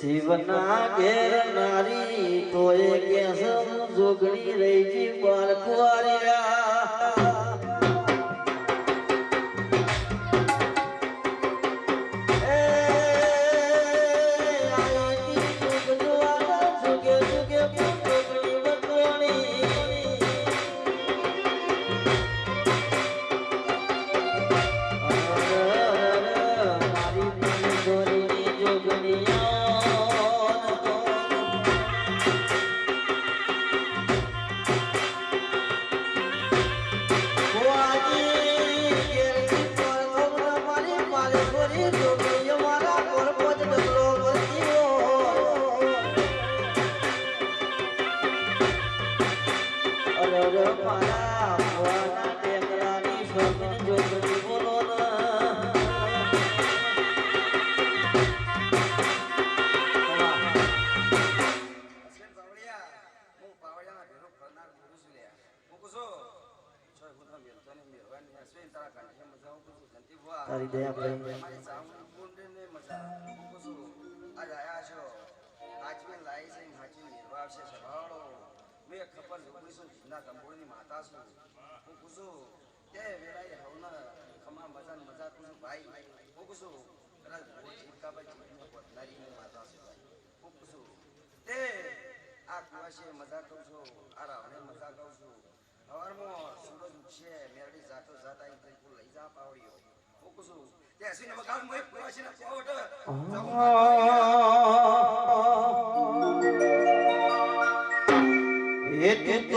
શિવના ઘેર નારી તોય કે સમજોગણી રહી જી બાળકુવારિયા કુવારિયા આઈતી તારા છું, દયા પ્રેમ. છું, આજ આયા છો. હાચવીને લાવી છે ને હાચવીને મેળવા આવશે સભાળો. મેં ખબર જોગણી છું, જીવના કંબોળની માતા છું. હું છું, તે વેળાએ હવના ખમા મજા મજા કહું ભાઈ. હું છું, કદાચ જીવકાભાઈ જીવની માતા છું ભાઈ. હું તે આ કુવાશી મજા કહું છું આ રાવણે મજા કહું છું હવારમાં સૂરજ મેરડી જાતો જાતા અહીં તઈ લઈ જા પાવડીઓ હું છું તે હસીને વગાડ મોય કુવાશીને કોવટ get